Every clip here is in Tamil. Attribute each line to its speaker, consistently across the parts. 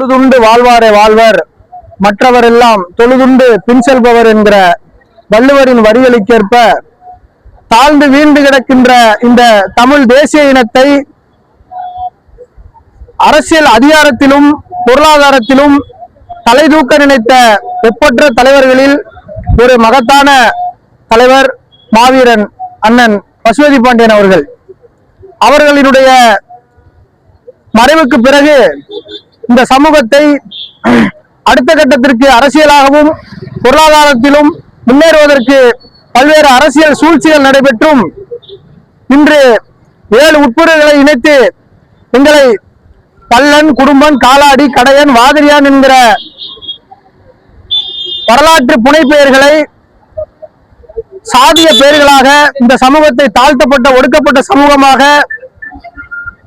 Speaker 1: தொழுதுண்டு வாழ்வாரே வாழ்வர். மற்றவரெல்லாம் தொழுதுண்டு பின் செல்பவர் என்கிற வள்ளுவரின் வரிகளுக்கேற்ப தாழ்ந்து வீழ்ந்து கிடக்கின்ற இந்த தமிழ் தேசிய இனத்தை அரசியல் அதிகாரத்திலும் பொருளாதாரத்திலும் தலை தூக்க நினைத்த ஒப்பற்ற தலைவர்களில் ஒரு மகத்தான தலைவர் மாவீரன் அண்ணன் பசுபதி பாண்டியன் அவர்கள். அவர்களினுடைய மறைவுக்கு பிறகு இந்த சமூகத்தை அடுத்த கட்டத்திற்கு அரசியலாகவும் பொருளாதாரத்திலும் முன்னேறுவதற்கு பல்வேறு அரசியல் சூழ்ச்சிகள் நடைபெற்றும். இன்று ஏழு உட்பிரிவுகளை இணைத்து எங்களை பல்லன் குடும்பன் காலாடி கடையன் வாதிரியான் என்கிற வரலாற்று புனை பெயர்களை சாதிய பெயர்களாக இந்த சமூகத்தை தாழ்த்தப்பட்ட ஒடுக்கப்பட்ட சமூகமாக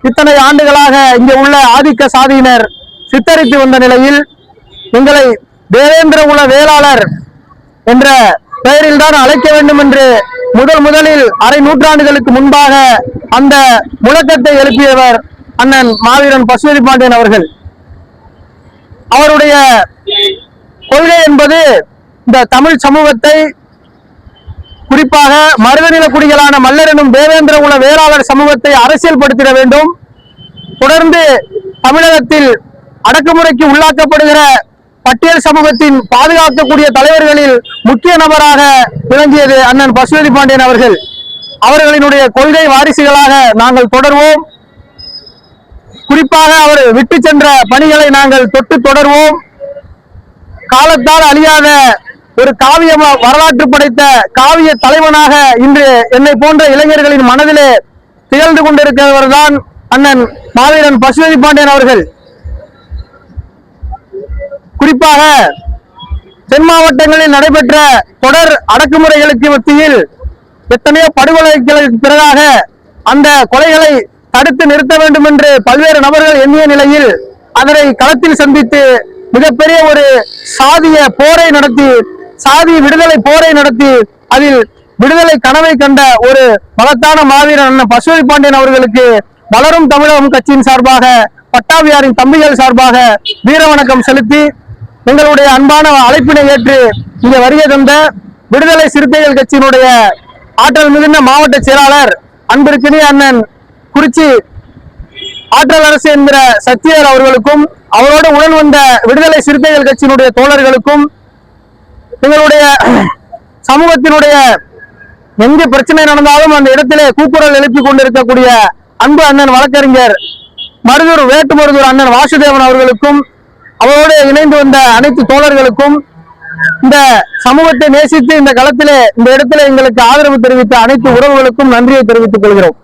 Speaker 1: இத்தனை ஆண்டுகளாக இங்கே உள்ள ஆதிக்க சாதியினர் சித்தரித்து வந்த நிலையில் எங்களை தேவேந்திர குல வேளாளர் என்ற பெயரில் தான் அழைக்க வேண்டும் என்று முதல் முதலில் அரை நூற்றாண்டுகளுக்கு முன்பாக அந்த முழக்கத்தை எழுப்பியவர் அண்ணன் மாவீரன் பசுவதி பாண்டியன் அவர்கள். அவருடைய கொள்கை என்பது இந்த தமிழ் சமூகத்தை குறிப்பாக மருதநில குடிகளான மல்லர் எனும் தேவேந்திர குல வேளாளர் சமூகத்தை அரசியல்படுத்திட வேண்டும். தொடர்ந்து தமிழகத்தில் அடக்குமுறைக்கு உள்ளாக்கப்படுகிற பட்டியல் சமூகத்தின் பாதுகாக்கக்கூடிய தலைவர்களில் முக்கிய நபராக விளங்கியது அண்ணன் பசுவதி பாண்டியன் அவர்கள். அவர்களினுடைய கொள்கை வாரிசுகளாக நாங்கள் தொடர்வோம். குறிப்பாக அவர் விட்டு சென்ற பணிகளை நாங்கள் தொட்டு தொடர்வோம். காலத்தால் அழியாத ஒரு காவிய வரலாற்று படைத்த காவிய தலைவனாக இன்று என்னை போன்ற இளைஞர்களின் மனதிலே திகழ்ந்து கொண்டிருக்கிறவர் தான் அண்ணன் மாவீரன் பசுவதி பாண்டியன் அவர்கள். குறிப்பாக தென் மாவட்டங்களில் நடைபெற்ற தொடர் அடக்குமுறைகளுக்கு மத்தியில் எத்தனையோ படுகொலைகளுக்கு பிறகாக அந்த கொலைகளை தடுத்து நிறுத்த வேண்டும் என்று பல்வேறு நபர்கள் எண்ணிய நிலையில் அதனை களத்தில் சந்தித்து மிகப்பெரிய ஒரு சாதிய போரை நடத்தி சாதி விடுதலை போரை நடத்தி அதில் விடுதலை கனவை கண்ட ஒரு மகத்தான மாவீரன் அண்ணன் பசுவை பாண்டியன் அவர்களுக்கு வளரும் தமிழகம் கட்சியின் சார்பாக பட்டாபியாரின் தம்பிகள் சார்பாக வீர வணக்கம் செலுத்தி எங்களுடைய அன்பான அழைப்பினை ஏற்று இங்கே வருகை தந்த விடுதலை சிறுத்தைகள் கட்சியினுடைய ஆற்றல் மிகுந்த மாவட்ட செயலாளர் அன்பிற்கினிய அண்ணன் குறிச்சி ஆற்றல் அரசு என்கிற சத்தியர் அவர்களுக்கும் அவரோடு உடன் வந்த விடுதலை சிறுத்தைகள் கட்சியினுடைய தோழர்களுக்கும் எங்களுடைய சமூகத்தினுடைய எங்க பிரச்சனை நடந்தாலும் அந்த இடத்திலே கூக்குரல் எழுப்பி கொண்டிருக்கக்கூடிய அன்பு அண்ணன் வழக்கறிஞர் மருதூர் வேட்டு மருதூர் அண்ணன் வாசுதேவன் அவர்களுக்கும் அவரோடு இணைந்து வந்த அனைத்து தோழர்களுக்கும் இந்த சமூகத்தை நேசித்து இந்த களத்திலே இந்த இடத்துல எங்களுக்கு ஆதரவு தெரிவித்த அனைத்து உறவுகளுக்கும் நன்றியை தெரிவித்துக் கொள்கிறோம்.